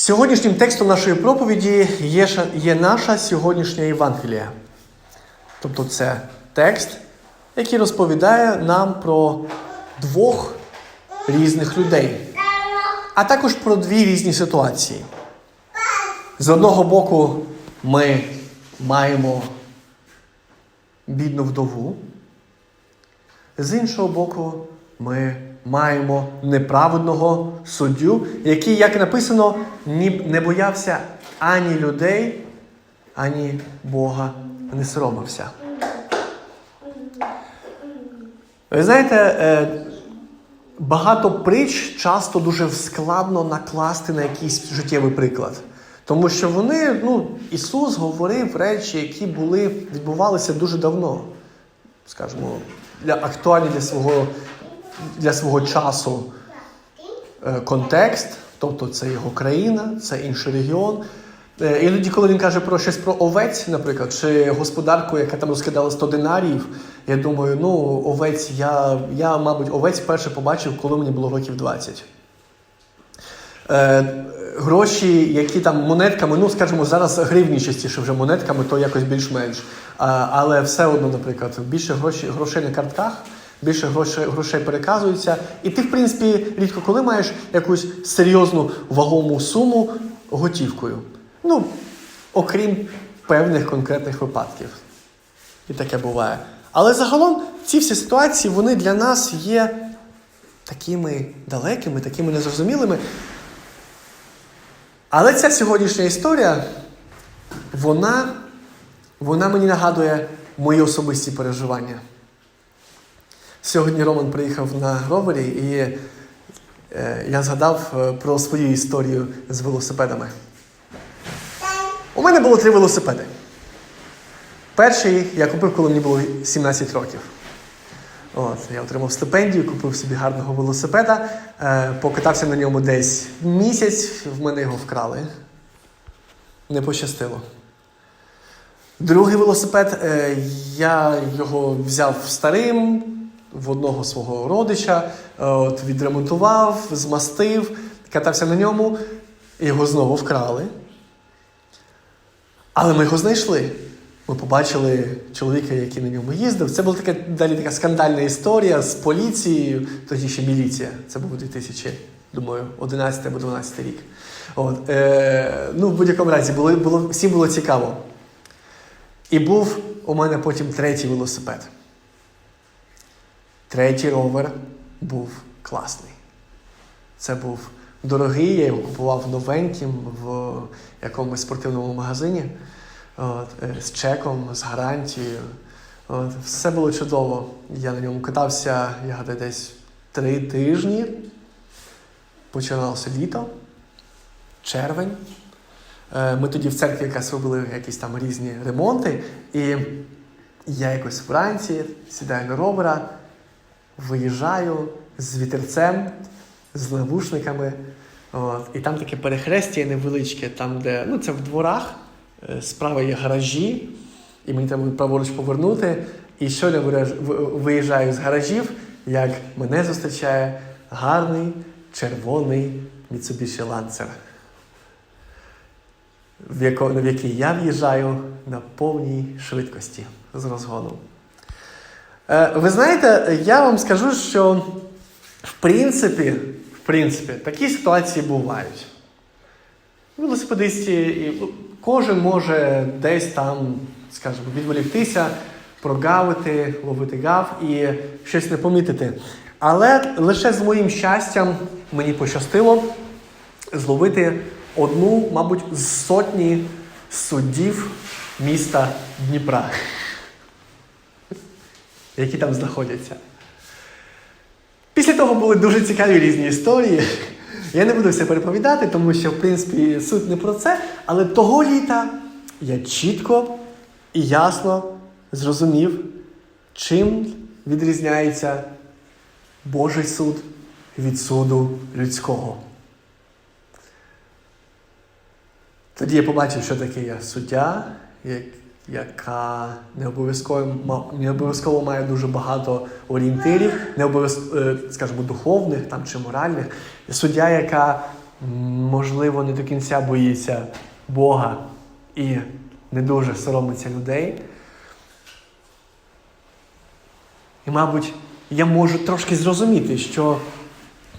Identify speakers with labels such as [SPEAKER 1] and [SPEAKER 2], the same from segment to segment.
[SPEAKER 1] Сьогоднішнім текстом нашої проповіді є, є наша сьогоднішня Євангелія. Тобто це текст, який розповідає нам про двох різних людей, а також про дві різні ситуації. З одного боку, ми маємо бідну вдову, з іншого боку, ми маємо неправедного суддю, який, як написано, не боявся ані людей, ані Бога не соромився. Ви знаєте, е, багато притч часто дуже складно накласти на якийсь життєвий приклад. Тому що вони, ну, Ісус говорив речі, які були, відбувалися дуже давно, скажімо, для, актуальні для свого, для свого часу е, контекст, тобто це його країна, це інший регіон. Е, Іноді, коли він каже про щось про овець, наприклад, чи господарку, яка там розкидала 100 динаріїв, я думаю, ну, овець, я, я, мабуть, овець вперше побачив, коли мені було років 20. Е, гроші, які там монетками, ну скажімо, зараз гривні частіше вже монетками, то якось більш-менш. Але все одно, наприклад, більше грошей, грошей на картках, більше грошей, грошей переказується. І ти, в принципі, рідко коли маєш якусь серйозну вагому суму готівкою. Ну, окрім певних конкретних випадків. І таке буває. Але загалом ці всі ситуації вони для нас є такими далекими, такими незрозумілими. Але ця сьогоднішня історія, вона, вона мені нагадує мої особисті переживання. Сьогодні Роман приїхав на ровері, і е, я згадав е, про свою історію з велосипедами. У мене було три велосипеди. Перший я купив, коли мені було 17 років. От, я отримав стипендію, купив собі гарного велосипеда, е, покатався на ньому десь місяць, в мене його вкрали. Не пощастило. Другий велосипед, е, я його взяв старим в одного свого родича, е, от, відремонтував, змастив, катався на ньому, його знову вкрали. Але ми його знайшли. Ми побачили чоловіка, який на ньому їздив. Це була така далі така скандальна історія з поліцією, тоді ще міліція. Це був 2000, думаю, 11 або 12 рік. От, е, ну, в будь-якому разі, було, було, всім було цікаво. І був у мене потім третій велосипед. Третій ровер був класний. Це був дорогий, я його купував новеньким в якомусь спортивному магазині. От, е, з чеком, з гарантією. От, все було чудово. Я на ньому катався, я гадаю, десь три тижні. Починалося літо, червень. Е, Ми тоді в церкві якраз робили якісь там різні ремонти. І я якось вранці сідаю на ровера, виїжджаю з вітерцем, з навушниками. От, і там таке перехрестя невеличке, там, де ну, це в дворах. Е, Справа є гаражі, і мені треба праворуч повернути. І щойно виїж- виїжджаю з гаражів, як мене зустрічає гарний червоний Mitsubishi Lancer, в який я в'їжджаю на повній швидкості з розгону. Е, Ви знаєте, я вам скажу, що в принципі, в принципі такі ситуації бувають. Велосипедисті, ну, кожен може десь там, скажімо, відволіктися, прогавити, ловити гав і щось не помітити. Але лише з моїм щастям мені пощастило зловити одну, мабуть, з сотні суддів міста Дніпра, які там знаходяться. Після того були дуже цікаві різні історії. Я не буду все переповідати, тому що, в принципі, суть не про це. Але того літа я чітко і ясно зрозумів, чим відрізняється Божий суд від суду людського. Тоді я побачив, що таке є суддя, яка не обов'язково, не обов'язково має дуже багато орієнтирів, не обов'язково, скажімо, духовних там, чи моральних. Суддя, яка можливо, не до кінця боїться Бога і не дуже соромиться людей. І, мабуть, я можу трошки зрозуміти, що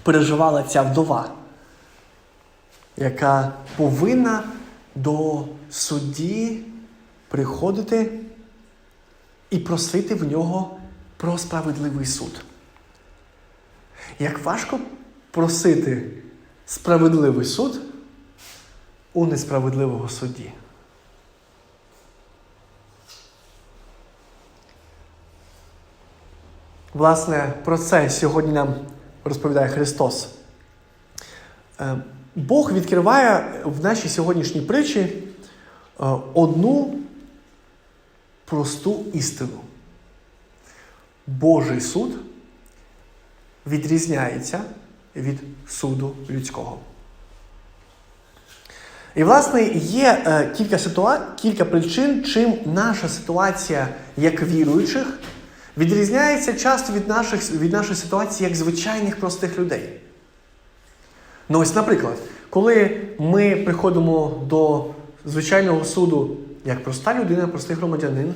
[SPEAKER 1] переживала ця вдова, яка повинна до судді приходити і просити в нього про справедливий суд. Як важко просити справедливий суд у несправедливого судді. Власне, про це сьогодні нам розповідає Христос. Е, Бог відкриває в нашій сьогоднішній притчі е, одну просту істину. Божий суд відрізняється від суду людського. І, власне, є е, кілька, ситуа... кілька причин, чим наша ситуація як віруючих відрізняється часто від, наших, від нашої ситуації як звичайних простих людей. Ну, ось, наприклад, коли ми приходимо до звичайного суду як проста людина, простий громадянин,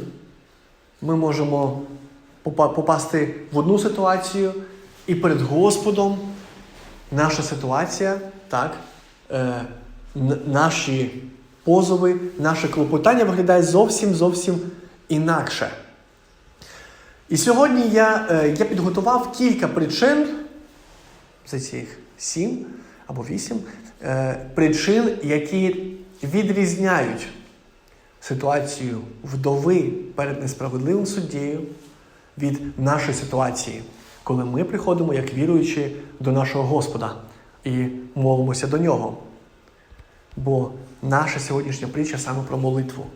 [SPEAKER 1] ми можемо попасти в одну ситуацію, і перед Господом наша ситуація, так, е, наші позови, наше клопотання виглядають зовсім зовсім інакше. І сьогодні я, е, я підготував кілька причин, за цих сім або вісім, е, причин, які відрізняють ситуацію вдови перед несправедливим суддєю від нашої ситуації, коли ми приходимо як віруючі до нашого Господа і молимося до нього. Бо наша сьогоднішня притча саме про молитву.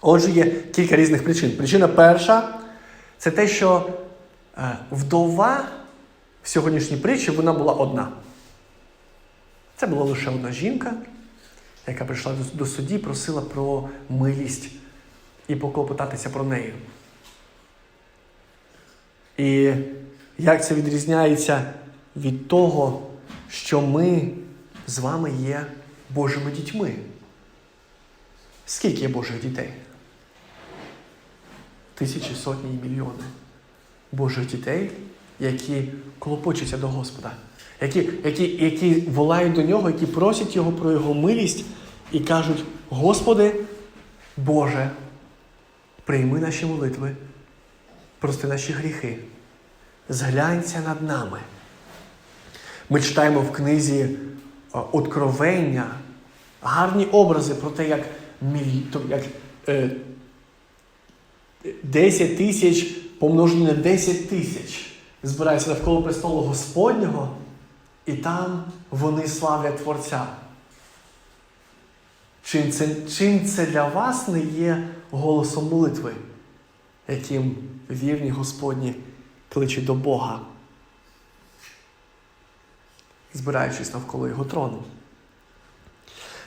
[SPEAKER 1] Отже, є кілька різних причин. Причина перша це те, що е, вдова в сьогоднішній притчі вона була одна. Це була лише одна жінка, яка прийшла до, судді, просила про милість і поклопотатися про неї. І як це відрізняється від того, що ми з вами є Божими дітьми? Скільки є Божих дітей? Тисячі, сотні і мільйони Божих дітей, які клопочуться до Господа, які, які, які волають до нього, які просять Його про Його милість і кажуть: Господи, Боже, прийми наші молитви, прости наші гріхи, зглянься над нами. Ми читаємо в книзі е, Откровення гарні образи про те, як, як е, 10 тисяч помножені на 10 тисяч збираються навколо престолу Господнього, і там вони славлять Творця. Чим це, чим це для вас не є голосом молитви, яким вірні Господні кличуть до Бога, збираючись навколо Його трону?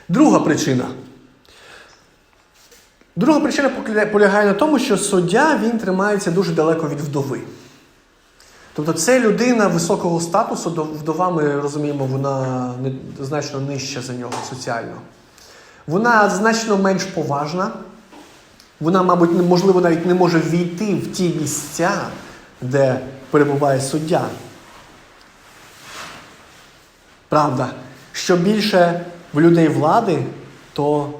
[SPEAKER 1] Друга причина. Друга причина полягає на тому, що суддя він тримається дуже далеко від вдови. Тобто це людина високого статусу, вдова, ми розуміємо, вона значно нижча за нього соціально. Вона значно менш поважна. Вона, мабуть, можливо, навіть не може війти в ті місця, де перебуває суддя. Правда, що більше в людей влади, то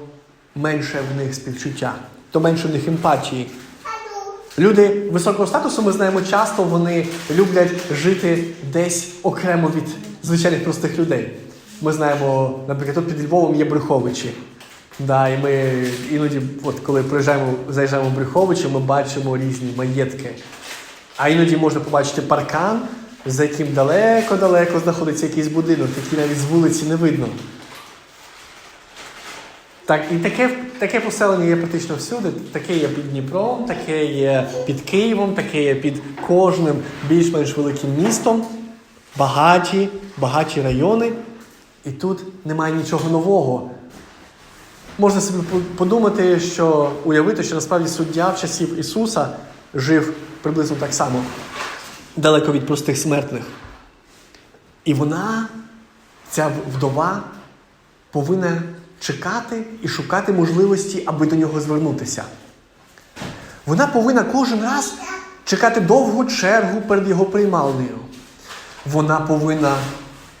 [SPEAKER 1] менше в них співчуття, то менше в них емпатії. Люди високого статусу, ми знаємо, часто вони люблять жити десь окремо від звичайних простих людей. Ми знаємо, наприклад, тут під Львовом є Брюховичі. Да, і ми іноді, от коли приїжджаємо, заїжджаємо в Брюховичі, ми бачимо різні маєтки. А іноді можна побачити паркан, за яким далеко-далеко знаходиться якийсь будинок, який навіть з вулиці не видно. Так, і таке, таке поселення є практично всюди. Таке є під Дніпром, таке є під Києвом, таке є під кожним більш-менш великим містом. Багаті, багаті райони. І тут немає нічого нового. Можна собі подумати, що уявити, що насправді суддя в часів Ісуса жив приблизно так само, далеко від простих смертних. І вона ця вдова повинна чекати і шукати можливості, аби до нього звернутися. Вона повинна кожен раз чекати довгу чергу перед його приймальнею. Вона повинна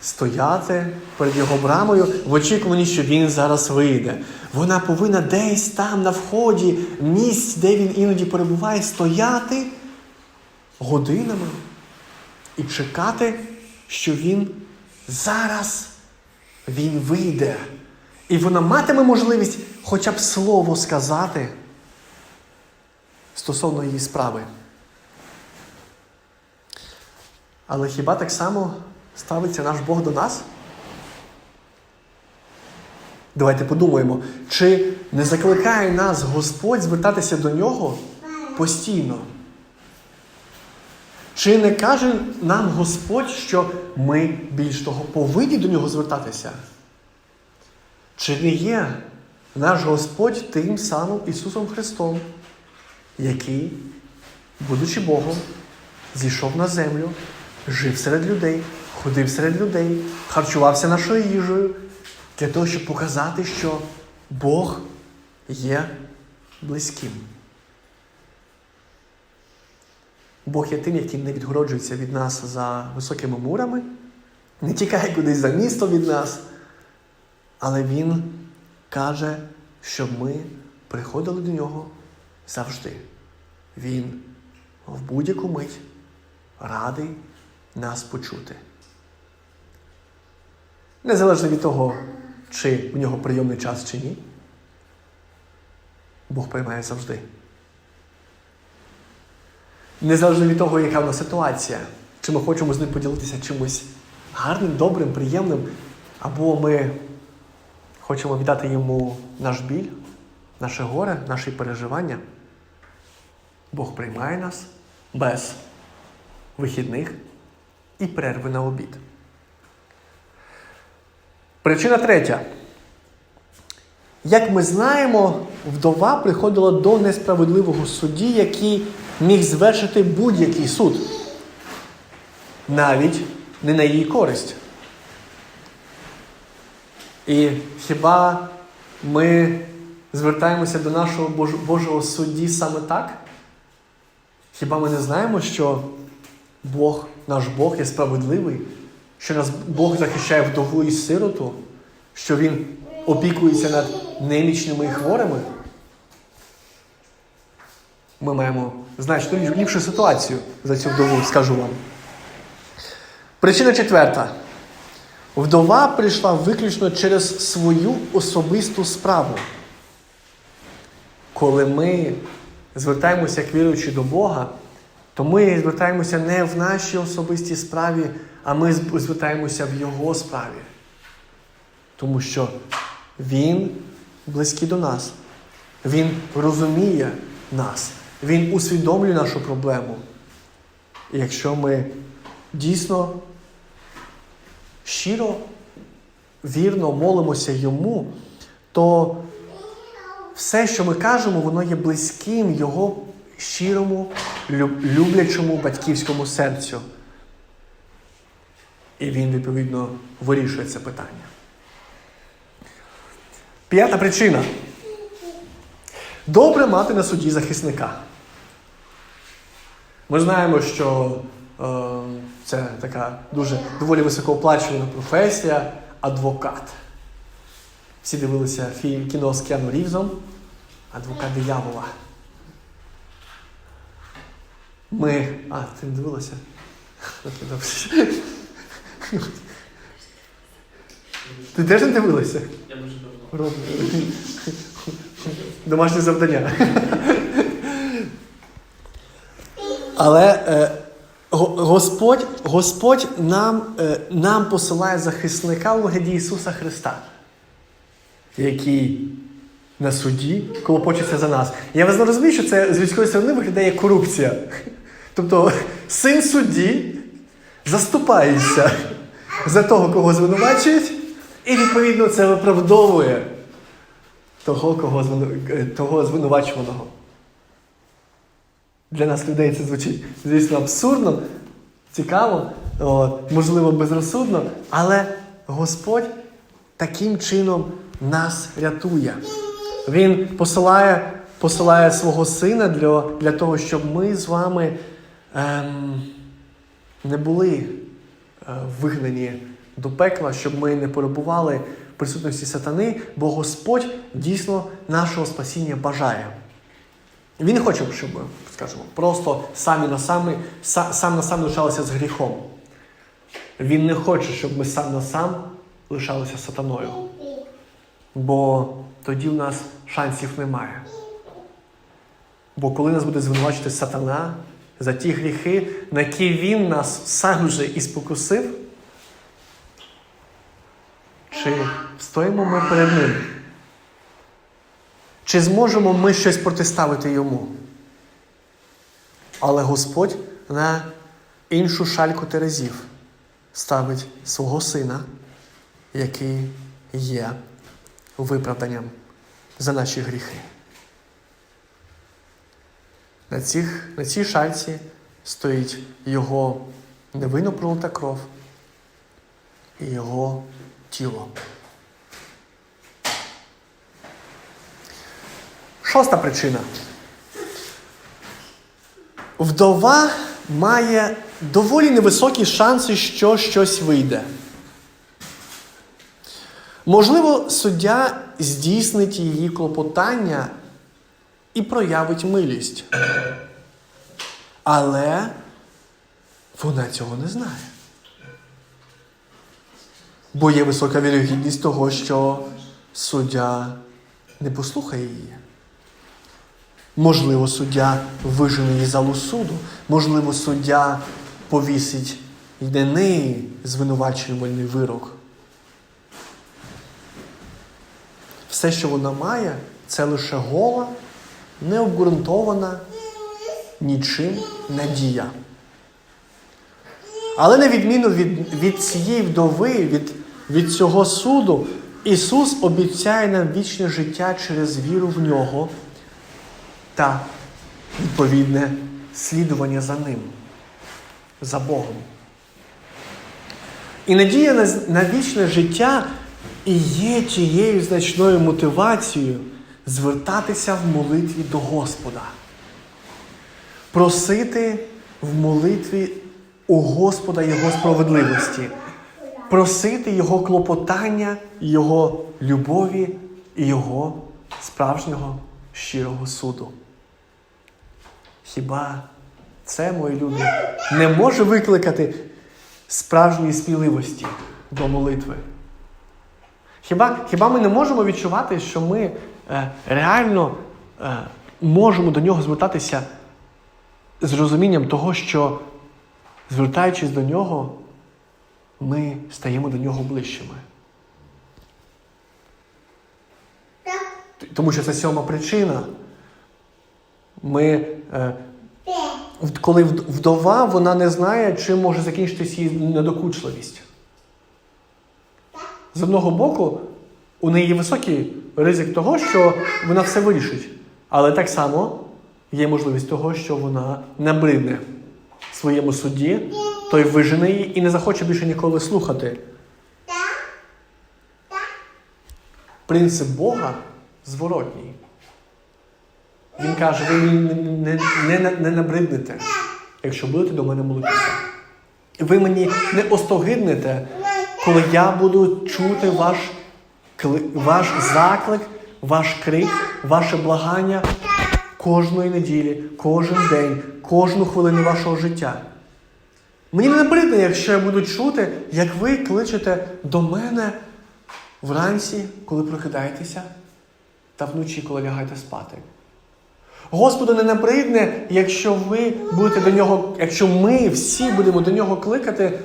[SPEAKER 1] стояти перед його брамою в очікуванні, що він зараз вийде. Вона повинна десь там на вході, місць, де він іноді перебуває, стояти годинами і чекати, що він зараз він вийде. І вона матиме можливість хоча б слово сказати стосовно її справи. Але хіба так само ставиться наш Бог до нас? Давайте подумаємо, чи не закликає нас Господь звертатися до нього постійно? Чи не каже нам Господь, що ми більш того повинні до нього звертатися? Чи не є наш Господь тим самим Ісусом Христом, який, будучи Богом, зійшов на землю, жив серед людей, ходив серед людей, харчувався нашою їжею для того, щоб показати, що Бог є близьким. Бог є тим, який не відгороджується від нас за високими мурами, не тікає кудись за місто від нас, але Він каже, щоб ми приходили до нього завжди. Він в будь-яку мить радий нас почути. Незалежно від того, чи в нього прийомний час, чи ні, Бог приймає завжди. Незалежно від того, яка в нас ситуація, чи ми хочемо з ним поділитися чимось гарним, добрим, приємним, або ми хочемо віддати йому наш біль, наше горе, наші переживання. Бог приймає нас без вихідних і перерви на обід. Причина третя. Як ми знаємо, вдова приходила до несправедливого судді, який міг звершити будь-який суд, навіть не на її користь. І хіба ми звертаємося до нашого Божого судді саме так? Хіба ми не знаємо, що Бог, наш Бог є справедливий, що нас Бог захищає вдову і сироту, що Він опікується над немічними і хворими? Ми маємо значно ліпш- ліпшу ситуацію за цю вдову, скажу вам. Причина четверта. Вдова прийшла виключно через свою особисту справу. Коли ми звертаємося як віруючи до Бога, то ми звертаємося не в нашій особистій справі, а ми звертаємося в Його справі. Тому що Він близький до нас. Він розуміє нас. Він усвідомлює нашу проблему. І якщо ми дійсно щиро, вірно молимося йому, то все, що ми кажемо, воно є близьким його щирому, люблячому батьківському серцю. І він, відповідно, вирішує це питання. П'ята причина. Добре мати на суді захисника. Ми знаємо, що е, це така дуже доволі високооплачувана професія адвокат. Всі дивилися фільм кіно з Кіану Рівзом Адвокат диявола. Ми. А, ти не дивилася? Окей, добре. Ти теж не дивилася?
[SPEAKER 2] Я дуже давно.
[SPEAKER 1] Домашнє завдання. Але е, Господь, Господь нам, е, нам посилає захисника у вигляді Ісуса Христа, який на суді клопочеться за нас. Я вас розумію, що це з людської сторони виглядає як корупція. Тобто син судді заступається за того, кого звинувачують, і відповідно це виправдовує того, кого е, звинувачуваного. Для нас, людей, це звучить, звісно, абсурдно, цікаво, можливо, безрозсудно, але Господь таким чином нас рятує. Він посилає, посилає свого сина для, для того, щоб ми з вами ем, не були е, вигнані до пекла, щоб ми не перебували в присутності сатани, бо Господь дійсно нашого спасіння бажає. Він хоче, щоб скажімо, просто самі на самі, са- сам на сам лишалися з гріхом. Він не хоче, щоб ми сам на сам лишалися сатаною. Бо тоді в нас шансів немає. Бо коли нас буде звинувачити сатана за ті гріхи, на які він нас сам вже і спокусив, чи встоїмо ми перед ним? Чи зможемо ми щось протиставити йому? Але Господь на іншу шальку терезів ставить свого сина, який є виправданням за наші гріхи. На, цих, на цій шальці стоїть його невинно пролита кров і його тіло. Шоста причина. Вдова має доволі невисокі шанси, що щось вийде. Можливо, суддя здійснить її клопотання і проявить милість. Але вона цього не знає. Бо є висока вірогідність того, що суддя не послухає її. Можливо, вижене її залу суду, можливо, суддя повісить і неї звинувачувальний вирок. Все, що вона має, це лише гола, необґрунтована нічим надія. Але на відміну від, від цієї вдови, від, від цього суду, Ісус обіцяє нам вічне життя через віру в нього та відповідне слідування за ним, за Богом. І надія на, вічне життя і є тією значною мотивацією звертатися в молитві до Господа, просити в молитві у Господа Його справедливості, просити Його клопотання, Його любові і Його справжнього щирого суду. Хіба це, мої люди, не може викликати справжньої сміливості до молитви? Хіба, хіба ми не можемо відчувати, що ми е, реально е, можемо до нього звертатися з розумінням того, що, звертаючись до нього, ми стаємо до нього ближчими? Тому що це сьома причина. Ми, е, коли вдова, вона не знає, чим може закінчитись її недокучливість. З одного боку, у неї є високий ризик того, що вона все вирішить. Але так само є можливість того, що вона набридне своєму судді, той вижене її і не захоче більше ніколи слухати. Принцип Бога зворотній. Він каже, ви мені не, не, не, не набриднете, якщо будете до мене молитися. Ви мені не остогиднете, коли я буду чути ваш, ваш заклик, ваш крик, ваше благання кожної неділі, кожен день, кожну хвилину вашого життя. Мені не набридне, якщо я буду чути, як ви кличете до мене вранці, коли прокидаєтеся, та вночі, коли лягаєте спати. Господу не набридне, якщо ви будете до нього, якщо ми всі будемо до нього кликати,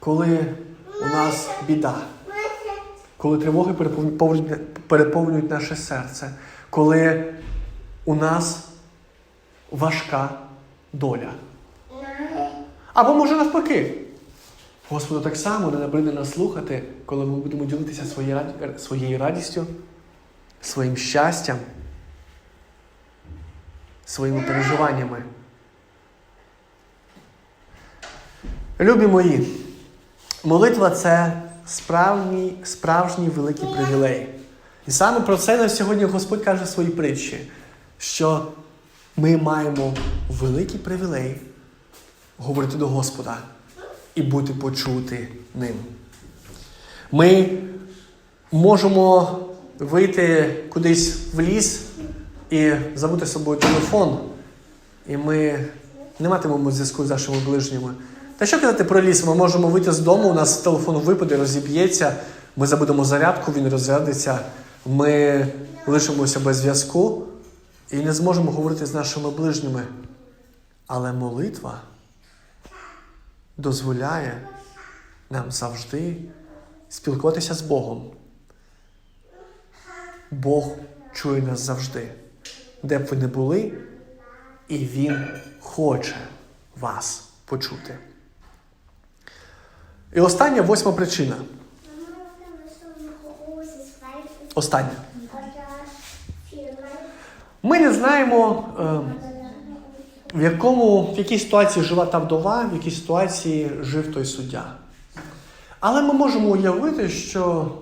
[SPEAKER 1] коли у нас біда, коли тривоги переповнюють, наше серце, коли у нас важка доля. Або може навпаки. Господу так само не набридне нас слухати, коли ми будемо ділитися своєю радістю, своїм щастям, своїми переживаннями. Любі мої, молитва це справжній, справжній великий привілей. І саме про це на сьогодні Господь каже в своїй притчі, що ми маємо великий привілей говорити до Господа і бути почути ним. Ми можемо вийти кудись в ліс і забути з собою телефон, і ми не матимемо зв'язку з нашими ближніми. Та що казати про ліс? Ми можемо вийти з дому, у нас телефон випаде, розіб'ється, ми забудемо зарядку, він розрядиться, ми лишимося без зв'язку і не зможемо говорити з нашими ближніми. Але молитва дозволяє нам завжди спілкуватися з Богом. Бог чує нас завжди, де б ви не були, і Він хоче вас почути. І остання восьма причина. Остання. Ми не знаємо, е, в якому, в якій ситуації жила та вдова, в якій ситуації жив той суддя. Але ми можемо уявити, що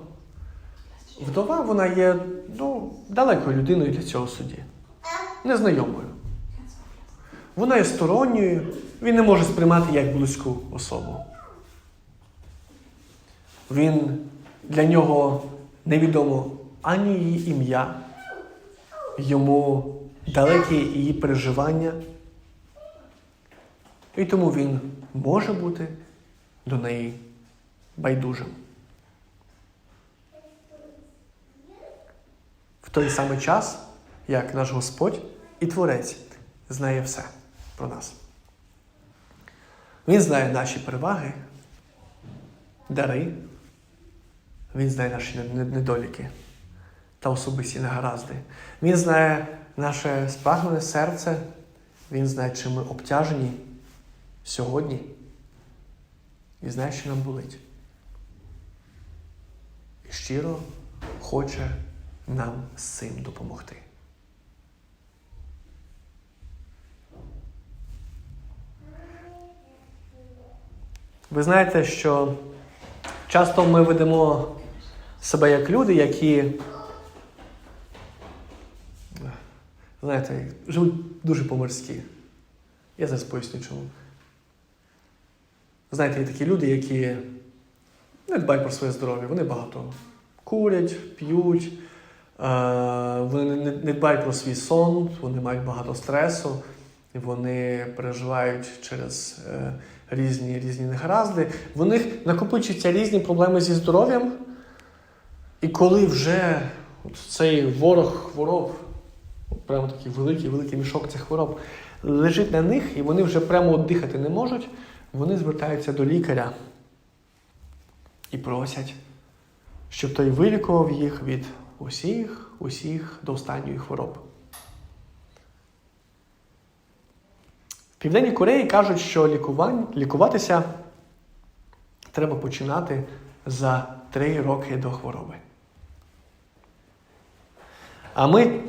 [SPEAKER 1] вдова вона є ну, далекою людиною для цього судді, незнайомою. Вона є сторонньою, він не може сприймати як близьку особу. Він для нього невідомо ані її ім'я, йому далекі її переживання. І тому він може бути до неї байдужим. Той самий час, як наш Господь і Творець знає все про нас. Він знає наші переваги, дари, він знає наші недоліки та особисті негаразди. Він знає наше спрагнене серце, він знає, чим ми обтяжені сьогодні і знає, що нам болить. І щиро хоче нам з цим допомогти. Ви знаєте, що часто ми ведемо себе як люди, які, знаєте, живуть дуже по-морськи. Я зараз поясню чому. Знаєте, є такі люди, які не дбають про своє здоров'я. Вони багато курять, п'ють, вони не дбають про свій сон, вони мають багато стресу, вони переживають через е, різні різні негаразди. В них накопичуються різні проблеми зі здоров'ям. І коли вже от цей ворог хвороб, прямо такий великий великий мішок цих хвороб, лежить на них, і вони вже прямо дихати не можуть, вони звертаються до лікаря і просять, щоб той вилікував їх від усіх, усіх до останньої хвороб. В Південній Кореї кажуть, що лікувань, лікуватися треба починати за три роки до хвороби. А ми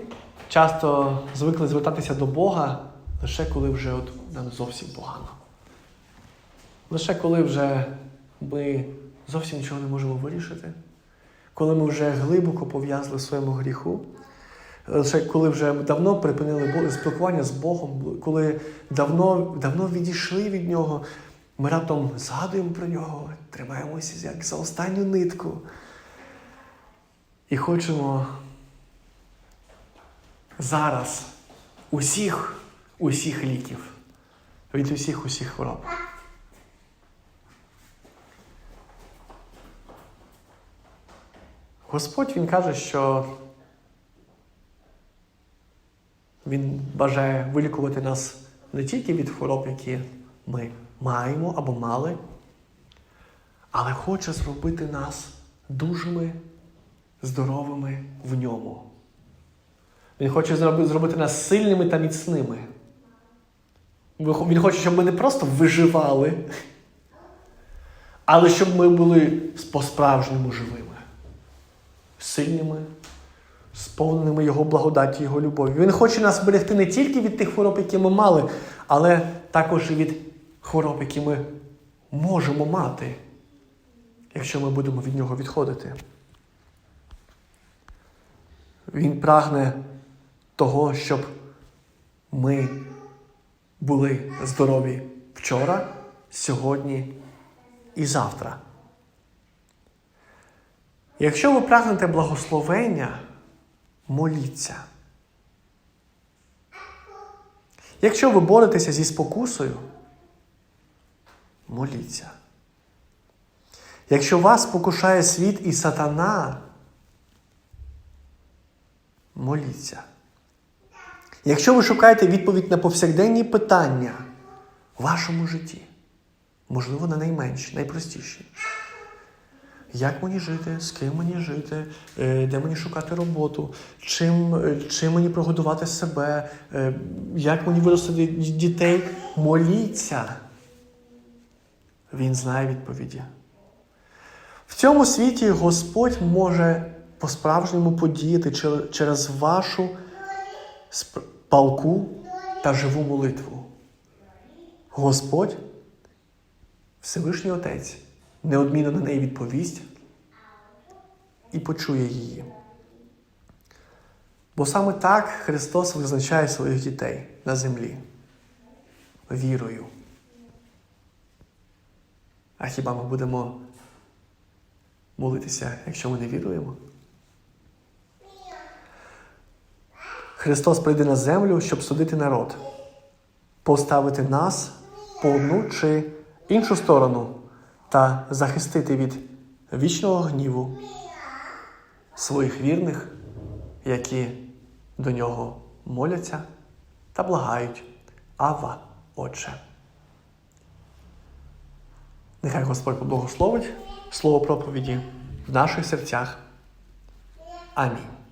[SPEAKER 1] часто звикли звертатися до Бога лише коли вже от нам зовсім погано. Лише коли вже ми зовсім нічого не можемо вирішити, коли ми вже глибоко пов'язли в своєму гріху, лише коли вже давно припинили спілкування з Богом, коли давно, давно відійшли від нього, ми раптом згадуємо про нього, тримаємося як за останню нитку. І хочемо зараз усіх, усіх ліків, від усіх усіх хвороб. Господь Він каже, що Він бажає вилікувати нас не тільки від хвороб, які ми маємо або мали, але хоче зробити нас дужими, здоровими в ньому. Він хоче зробити нас сильними та міцними. Він хоче, щоб ми не просто виживали, але щоб ми були по-справжньому живими, сильними, сповненими Його благодаті, Його любові. Він хоче нас берегти не тільки від тих хвороб, які ми мали, але також і від хвороб, які ми можемо мати. якщо ми будемо від нього відходити. Він прагне того, щоб ми були здорові вчора, сьогодні і завтра. Якщо ви прагнете благословення, моліться. Якщо ви боретеся зі спокусою, моліться. Якщо вас покушає світ і сатана, моліться. Якщо ви шукаєте відповідь на повсякденні питання в вашому житті, можливо, на найменші, найпростіші. Як мені жити, з ким мені жити, е, де мені шукати роботу, чим, е, чим мені прогодувати себе, е, як мені виростити дітей, моліться. Він знає відповіді. В цьому світі Господь може по-справжньому подіяти через вашу палку та живу молитву. Господь, Всевишній Отець, неодмінно на неї відповість і почує її. Бо саме так Христос визначає своїх дітей на землі вірою. А хіба ми будемо молитися, якщо ми не віруємо? Христос прийде на землю, щоб судити народ, поставити нас по одну чи іншу сторону та захистити від вічного гніву своїх вірних, які до нього моляться та благають. Ава, Отче. Нехай Господь поблагословить слово проповіді в наших серцях. Амінь.